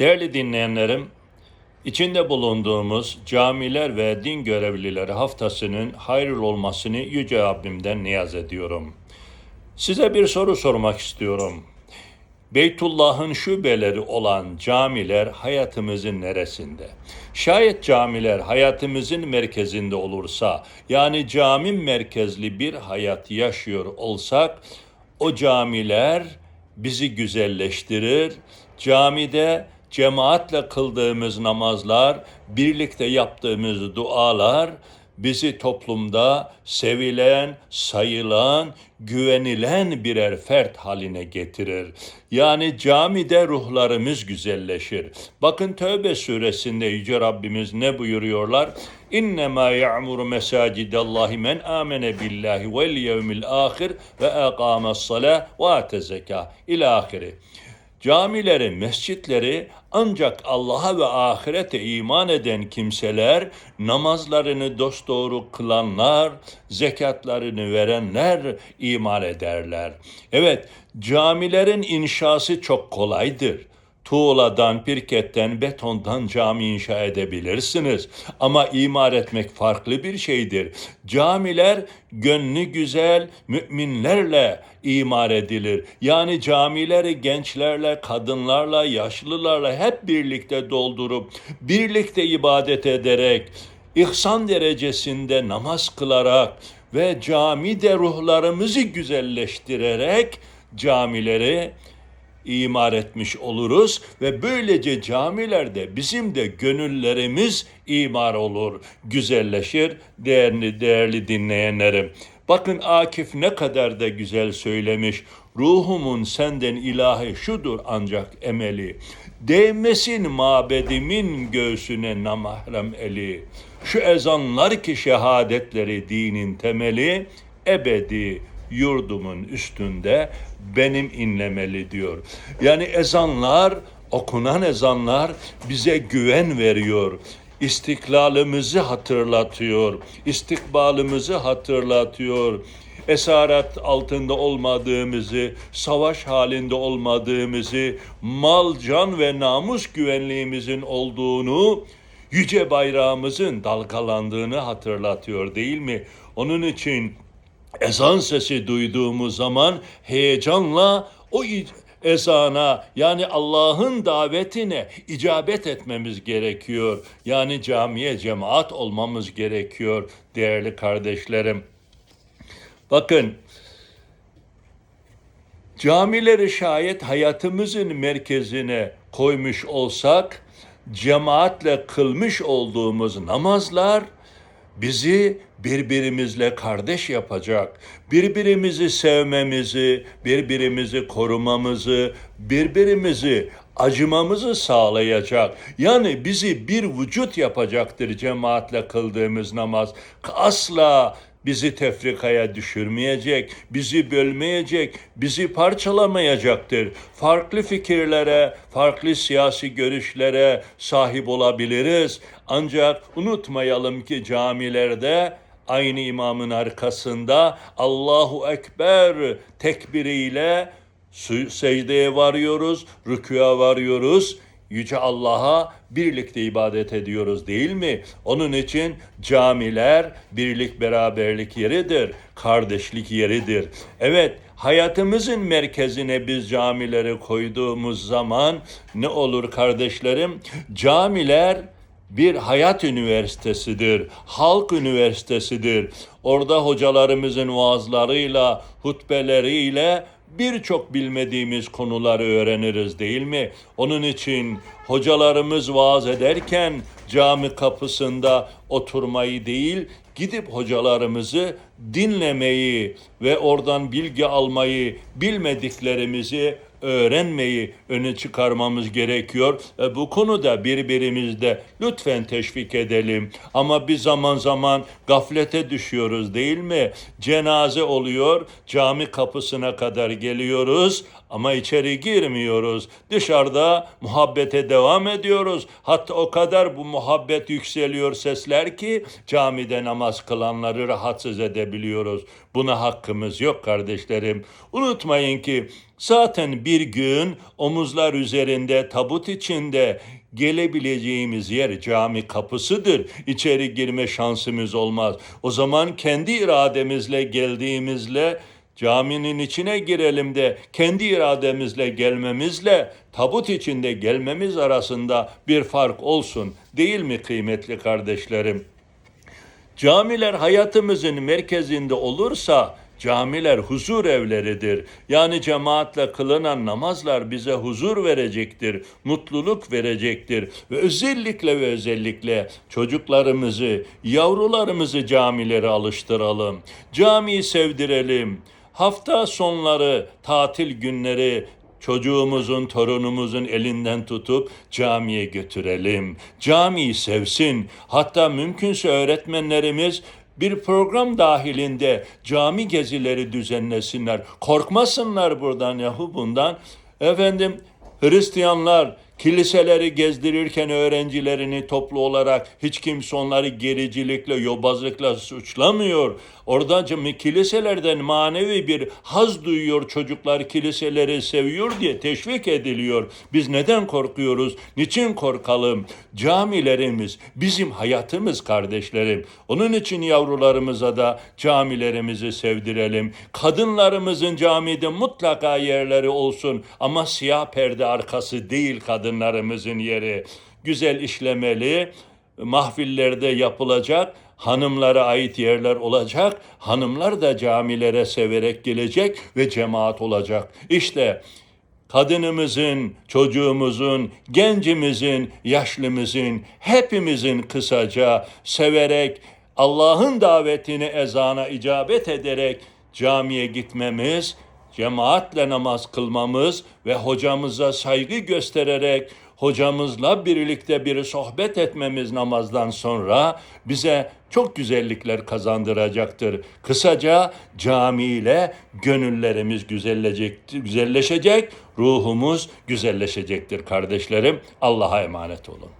Değerli dinleyenlerim, içinde bulunduğumuz camiler ve din görevlileri haftasının hayırlı olmasını Yüce Rabbimden niyaz ediyorum. Size bir soru sormak istiyorum. Beytullah'ın şubeleri olan camiler hayatımızın neresinde? Şayet camiler hayatımızın merkezinde olursa, yani cami merkezli bir hayat yaşıyor olsak, o camiler bizi güzelleştirir. Camide cemaatle kıldığımız namazlar, birlikte yaptığımız dualar bizi toplumda sevilen, sayılan, güvenilen birer fert haline getirir. Yani camide ruhlarımız güzelleşir. Bakın Tövbe suresinde Yüce Rabbimiz ne buyuruyorlar? İnnemâ ya'muru mesâcidallahi men amene billahi vel yevmil ahir ve aqâmes salâ ve ate zekâ. İlâ ahiri. Camileri, mescitleri ancak Allah'a ve ahirete iman eden kimseler, namazlarını dosdoğru kılanlar, zekatlarını verenler iman ederler. Evet, camilerin inşası çok kolaydır. Tuğladan, pirketten, betondan cami inşa edebilirsiniz. Ama imar etmek farklı bir şeydir. Camiler gönlü güzel müminlerle imar edilir. Yani camileri gençlerle, kadınlarla, yaşlılarla hep birlikte doldurup, birlikte ibadet ederek, ihsan derecesinde namaz kılarak ve camide ruhlarımızı güzelleştirerek camileri imar etmiş oluruz ve böylece camilerde bizim de gönüllerimiz imar olur, güzelleşir değerli değerli dinleyenlerim. Bakın Akif ne kadar da güzel söylemiş. Ruhumun senden ilahi şudur ancak emeli. Değmesin mabedimin göğsüne namahrem eli. Şu ezanlar ki şehadetleri dinin temeli ebedi yurdumun üstünde benim inlemeli diyor. Yani ezanlar, okunan ezanlar bize güven veriyor. İstiklalimizi hatırlatıyor, istikbalimizi hatırlatıyor. Esaret altında olmadığımızı, savaş halinde olmadığımızı, mal, can ve namus güvenliğimizin olduğunu, yüce bayrağımızın dalgalandığını hatırlatıyor değil mi? Onun için ezan sesi duyduğumuz zaman heyecanla o ezana yani Allah'ın davetine icabet etmemiz gerekiyor. Yani camiye cemaat olmamız gerekiyor değerli kardeşlerim. Bakın camileri şayet hayatımızın merkezine koymuş olsak cemaatle kılmış olduğumuz namazlar bizi birbirimizle kardeş yapacak. Birbirimizi sevmemizi, birbirimizi korumamızı, birbirimizi acımamızı sağlayacak. Yani bizi bir vücut yapacaktır cemaatle kıldığımız namaz. Asla bizi tefrikaya düşürmeyecek, bizi bölmeyecek, bizi parçalamayacaktır. Farklı fikirlere, farklı siyasi görüşlere sahip olabiliriz. Ancak unutmayalım ki camilerde aynı imamın arkasında Allahu Ekber tekbiriyle secdeye varıyoruz, rükûa varıyoruz. Yüce Allah'a birlikte ibadet ediyoruz değil mi? Onun için camiler birlik beraberlik yeridir, kardeşlik yeridir. Evet, hayatımızın merkezine biz camileri koyduğumuz zaman ne olur kardeşlerim? Camiler bir hayat üniversitesidir, halk üniversitesidir. Orada hocalarımızın vaazlarıyla, hutbeleriyle birçok bilmediğimiz konuları öğreniriz değil mi? Onun için hocalarımız vaaz ederken cami kapısında oturmayı değil, gidip hocalarımızı dinlemeyi ve oradan bilgi almayı, bilmediklerimizi öğrenmeyi öne çıkarmamız gerekiyor. E, bu konuda birbirimizde lütfen teşvik edelim. Ama bir zaman zaman gaflete düşüyoruz değil mi? Cenaze oluyor, cami kapısına kadar geliyoruz ama içeri girmiyoruz. Dışarıda muhabbete devam ediyoruz. Hatta o kadar bu muhabbet yükseliyor sesler ki camide namaz kılanları rahatsız edebiliyoruz. Buna hakkımız yok kardeşlerim. Unutmayın ki Zaten bir gün omuzlar üzerinde tabut içinde gelebileceğimiz yer cami kapısıdır. İçeri girme şansımız olmaz. O zaman kendi irademizle geldiğimizle caminin içine girelim de kendi irademizle gelmemizle tabut içinde gelmemiz arasında bir fark olsun. Değil mi kıymetli kardeşlerim? Camiler hayatımızın merkezinde olursa camiler huzur evleridir. Yani cemaatle kılınan namazlar bize huzur verecektir, mutluluk verecektir. Ve özellikle ve özellikle çocuklarımızı, yavrularımızı camilere alıştıralım. Camiyi sevdirelim. Hafta sonları, tatil günleri çocuğumuzun, torunumuzun elinden tutup camiye götürelim. Camiyi sevsin. Hatta mümkünse öğretmenlerimiz bir program dahilinde cami gezileri düzenlesinler. Korkmasınlar buradan yahu bundan. Efendim Hristiyanlar kiliseleri gezdirirken öğrencilerini toplu olarak hiç kimse onları gericilikle, yobazlıkla suçlamıyor. Orada cami- kiliselerden manevi bir haz duyuyor çocuklar kiliseleri seviyor diye teşvik ediliyor. Biz neden korkuyoruz? Niçin korkalım? Camilerimiz bizim hayatımız kardeşlerim. Onun için yavrularımıza da camilerimizi sevdirelim. Kadınlarımızın camide mutlaka yerleri olsun ama siyah perde arkası değil kadınlarımızın yeri. Güzel işlemeli, mahfillerde yapılacak, hanımlara ait yerler olacak. Hanımlar da camilere severek gelecek ve cemaat olacak. İşte kadınımızın, çocuğumuzun, gencimizin, yaşlımızın, hepimizin kısaca severek Allah'ın davetini ezana icabet ederek camiye gitmemiz, cemaatle namaz kılmamız ve hocamıza saygı göstererek hocamızla birlikte bir sohbet etmemiz namazdan sonra bize çok güzellikler kazandıracaktır. Kısaca camiyle gönüllerimiz güzelleşecek, ruhumuz güzelleşecektir kardeşlerim. Allah'a emanet olun.